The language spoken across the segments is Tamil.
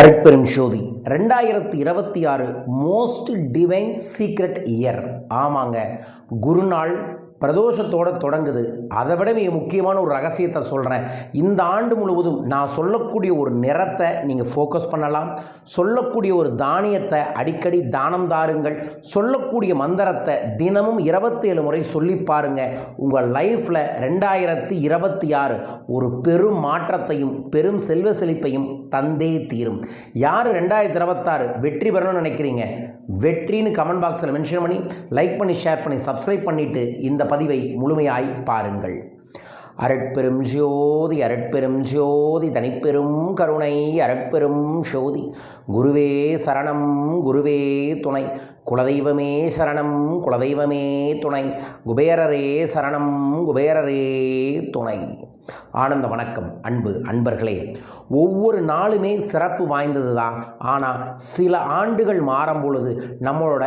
அருட்பெரும் ஜோதி. ரெண்டாயிரத்தி இருபத்தி ஆறு மோஸ்ட் டிவைன் சீக்ரெட் இயர் ஆமாங்க குருநாள் பிரதோஷத்தோட தொடங்குது. அதை விட மிக முக்கியமான ஒரு ரகசியத்தை சொல்கிறேன் இந்த ஆண்டு முழுவதும் நான் சொல்லக்கூடிய ஒரு நிறத்தை நீங்கள் ஃபோக்கஸ் பண்ணலாம். சொல்லக்கூடிய ஒரு தானியத்தை அடிக்கடி தானம் தாருங்கள். சொல்லக்கூடிய மந்திரத்தை தினமும் இருபத்தேழு முறை சொல்லி பாருங்கள் உங்கள் லைஃப்பில் ரெண்டாயிரத்தி இருபத்தி ஆறு ஒரு பெரும் மாற்றத்தையும் பெரும் செல்வ செழிப்பையும் தந்தே தீரும். யார் ரெண்டாயிரத்தி இருபத்தாறு வெற்றி பெறணும்னு நினைக்கிறீங்க? வெற்றின்னு கமெண்ட் பாக்ஸில் மென்ஷன் பண்ணி லைக் பண்ணி ஷேர் பண்ணி சப்ஸ்கிரைப் பண்ணிவிட்டு இந்த பதிவை முழுமையாய் பாருங்கள். அரட்பெரும் ஜோதி அரட்பெரும் ஜோதி தனிப்பெரும் கருணை அரட்பெரும் ஜோதி குருவே சரணம் குருவே துணை. குலதெய்வமே சரணம் குலதெய்வமே துணை. குபேரரே சரணம் குபேரரே துணை. ஆனந்த வணக்கம் அன்பு அன்பர்களே. ஒவ்வொரு நாளுமே சிறப்பு வாய்ந்தது தான் ஆனால் சில ஆண்டுகள் மாறும் பொழுது நம்மளோட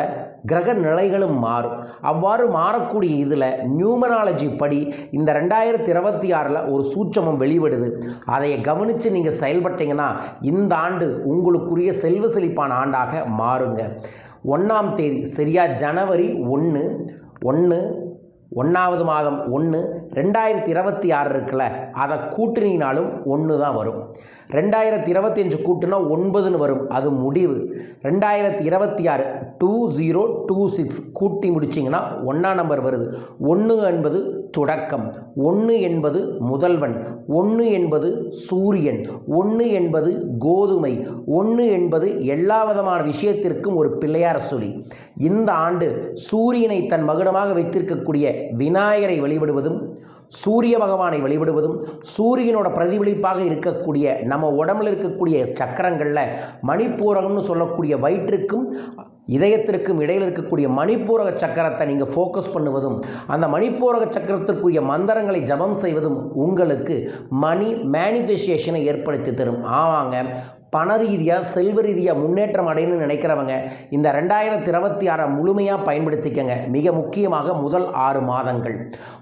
கிரக நிலைகளும் மாறும். அவ்வாறு மாறக்கூடிய இதில் நியூமனாலஜி படி இந்த ரெண்டாயிரத்தி இருபத்தி ஆறில் ஒரு சூட்சமம் வெளிவிடுது அதை கவனித்து நீங்கள் செயல்பட்டீங்கன்னா இந்த ஆண்டு உங்களுக்குரிய செல்வ செழிப்பான ஆண்டாக மாறுங்க. ஒன்றாம் தேதி சரியா ஜனவரி ஒன்று ஒன்று ஒன்றாவது மாதம் ஒன்று ரெண்டாயிரத்தி இருபத்தி ஆறு இருக்குல்ல அதை கூட்டினீங்கனாலும் ஒன்று தான் வரும். ரெண்டாயிரத்தி இருபத்தஞ்சு கூட்டினா ஒன்பதுன்னு வரும் அது முடிவு. ரெண்டாயிரத்தி இருபத்தி ஆறு டூ ஜீரோ டூ சிக்ஸ் கூட்டி முடிச்சிங்கன்னா ஒன்றாம் நம்பர் வருது. ஒன்று என்பது தொடக்கம். ஒன்று என்பது முதல்வன் ஒன்று என்பது சூரியன் ஒன்று என்பது கோதுமை ஒன்று என்பது எல்லா விதமான விஷயத்திற்கும் ஒரு பிள்ளையார் சொல்லி. இந்த ஆண்டு சூரியனை தன் மகுடமாக வைத்திருக்கக்கூடிய விநாயகரை வழிபடுவதும் சூரிய பகவானை வழிபடுவதும் சூரியனோட பிரதிபலிப்பாக இருக்கக்கூடிய நம்ம உடம்புல இருக்கக்கூடிய சக்கரங்களில் மணிப்பூரகம்னு சொல்லக்கூடிய வயிற்றுக்கும் இதயத்திற்கும் இடையில் இருக்கக்கூடிய மணிப்பூரக சக்கரத்தை நீங்கள் ஃபோக்கஸ் பண்ணுவதும் அந்த மணிப்பூரக சக்கரத்திற்குரிய மந்திரங்களை ஜபம் செய்வதும் உங்களுக்கு மணி மேனிஃபெஸ்டேஷனை ஏற்படுத்தி தரும். ஆமாங்க பண ரீதியாக செல்வ ரீதியாக முன்னேற்றம் அடையணும்னு நினைக்கிறவங்க இந்த ரெண்டாயிரத்தி இருபத்தி ஆறை முழுமையாக பயன்படுத்திக்கங்க. மிக முக்கியமாக முதல் ஆறு மாதங்கள்.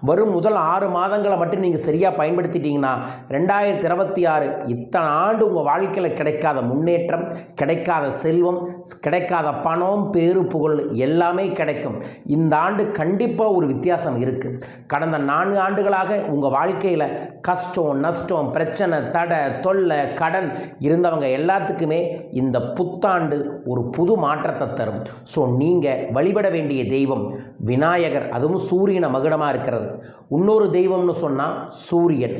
வரும் முதல் ஆறு மாதங்களை மட்டும் நீங்கள் சரியாக பயன்படுத்திட்டீங்கன்னா ரெண்டாயிரத்தி இருபத்தி ஆறு இத்தனை ஆண்டு உங்கள் வாழ்க்கையில் கிடைக்காத முன்னேற்றம் கிடைக்காத செல்வம் கிடைக்காத பணம் பேரு புகழ் எல்லாமே கிடைக்கும். இந்த ஆண்டு கண்டிப்பாக ஒரு வித்தியாசம் இருக்குது கடந்த நான்கு ஆண்டுகளாக உங்கள் வாழ்க்கையில் கஷ்டம் நஷ்டம் பிரச்சனை தடை தொல்லை கடன் இருந்தவங்க எல்லாத்துக்குமே இந்த புத்தாண்டு ஒரு புது மாற்றத்தை தரும். ஸோ நீங்கள் வழிபட வேண்டிய தெய்வம் விநாயகர் அதுவும் சூரியனை மகுடமாக இருக்கிறது. இன்னொரு தெய்வம்னு சொன்னால் சூரியன்.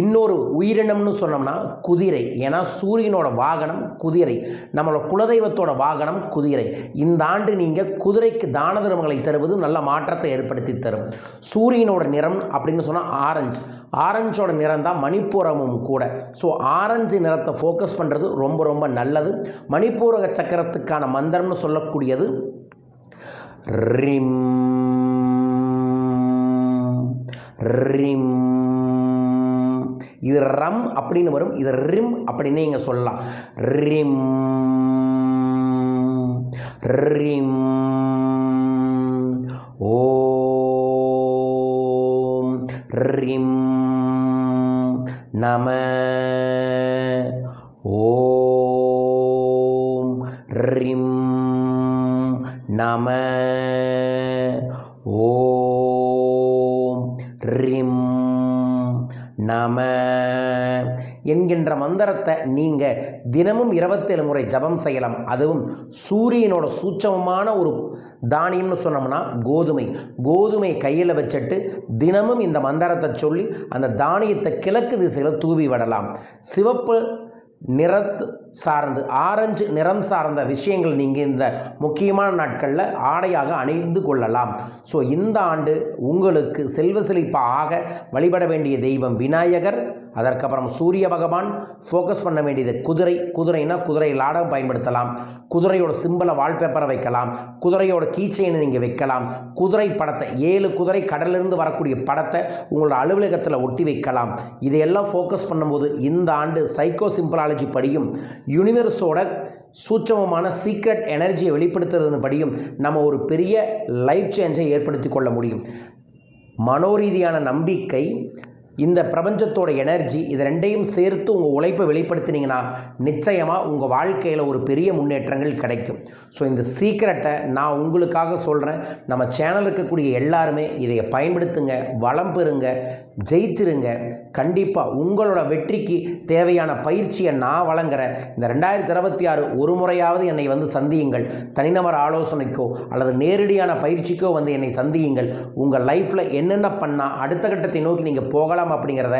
இன்னொரு உயிரினம்னு சொன்னோம்னா குதிரை. ஏன்னா சூரியனோட வாகனம் குதிரை. நம்மளோட குலதெய்வத்தோட வாகனம் குதிரை. இந்த ஆண்டு நீங்கள் குதிரைக்கு தான தர்மங்களை தருவது நல்ல மாற்றத்தை ஏற்படுத்தி தரும். சூரியனோட நிறம் அப்படின்னு சொன்னால் ஆரஞ்சு. ஆரஞ்சோட நிறம் தான் மணிப்பூரமும் கூட. ஸோ ஆரஞ்சு நிறத்தை ஃபோக்கஸ் பண்ணுறது ரொம்ப ரொம்ப நல்லது. மணிப்பூரக சக்கரத்துக்கான மந்திரம்னு சொல்லக்கூடியது ரிம் ரிம். இது ரம் அப்படின்னு வரும் இது ரிம் அப்படின்னு நீங்கள் சொல்லலாம். Rim rim. ஓம் ரிம் நம. ஓம் ரிம் நம ஓம் ரிம் நம என்கின்ற மந்திரத்தை நீங்கள் தினமும் இருபத்தேழு முறை ஜபம் செய்யலாம். அதுவும் சூரியனோட சூட்சமமான ஒரு தானியம்னு சொன்னோம்னா கோதுமை. கோதுமை கையில் வச்சுட்டு தினமும் இந்த மந்திரத்தை சொல்லி அந்த தானியத்தை கிழக்கு திசையில் தூவி விடலாம். சிவப்பு நிறத்து சார்ந்து ஆரஞ்சு நிறம் சார்ந்த விஷயங்கள் நீங்கள் இந்த முக்கியமான நாட்களில் ஆடையாக அணிந்து கொள்ளலாம். ஸோ இந்த ஆண்டு உங்களுக்கு செல்வ செழிப்பாக வழிபட வேண்டிய தெய்வம் விநாயகர். அதற்கப்புறம் சூரிய பகவான் ஃபோக்கஸ் பண்ண வேண்டியது குதிரை குதிரைனா குதிரை லாடம் பயன்படுத்தலாம். குதிரையோட சிம்பிளை வால்பேப்பரை வைக்கலாம். குதிரையோட கீச்சைனை நீங்கள் வைக்கலாம். குதிரை படத்தை ஏழு குதிரை கடலிருந்து வரக்கூடிய படத்தை உங்களோட அலுவலகத்தில் ஒட்டி வைக்கலாம். இதையெல்லாம் ஃபோக்கஸ் பண்ணும்போது இந்த ஆண்டு சைக்கோ சிம்பிளாலஜி படியும். யூனிவர்ஸோட சூட்சமமான சீக்ரெட் எனர்ஜியை வெளிப்படுத்துறது படியும். நம்ம ஒரு பெரிய லைஃப் சேஞ்சை ஏற்படுத்தி கொள்ள முடியும். மனோரீதியான நம்பிக்கை இந்த பிரபஞ்சத்தோட எனர்ஜி இது ரெண்டையும் சேர்த்து உங்கள் உழைப்பை வெளிப்படுத்தினீங்கன்னா நிச்சயமாக உங்கள் வாழ்க்கையில் ஒரு பெரிய முன்னேற்றங்கள் கிடைக்கும். ஸோ இந்த சீக்கிரட்டை நான் உங்களுக்காக சொல்கிறேன் நம்ம சேனல் இருக்கக்கூடிய எல்லாருமே இதை பயன்படுத்துங்க வளம் பெறுங்க ஜெயிச்சிருங்க. கண்டிப்பாக உங்களோட வெற்றிக்கு தேவையான பயிற்சியை நான் வழங்குறேன். இந்த ரெண்டாயிரத்தி இருபத்தி ஆறு ஒரு முறையாவது என்னை வந்து சந்தியுங்கள். தனிநபர் ஆலோசனைக்கோ அல்லது நேரடியான பயிற்சிக்கோ வந்து என்னை சந்தியுங்கள். உங்கள் லைஃப்பில் என்னென்ன பண்ணால் அடுத்த கட்டத்தை நோக்கி நீங்கள் போகலாம் அப்படிங்கிறத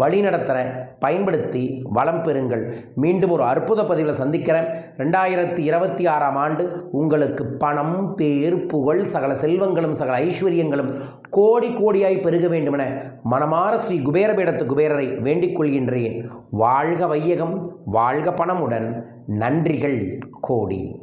வழிநடத்துகிறேன் பயன்படுத்தி வளம் பெறுங்கள். மீண்டும் ஒரு அற்புத பதிவில் சந்திக்கிறேன். ரெண்டாயிரத்தி இருபத்தி ஆறாம் ஆண்டு உங்களுக்கு பணம் பேர் புகழ் சகல செல்வங்களும் சகல ஐஸ்வர்யங்களும் கோடி கோடியாய் பெருக வேண்டுமென மனமார ஸ்ரீ குபேரபீடத்து குபேரரை வேண்டிக் கொள்கின்றேன். வாழ்க வையகம் வாழ்க பணமுடன் நன்றிகள் கோடி.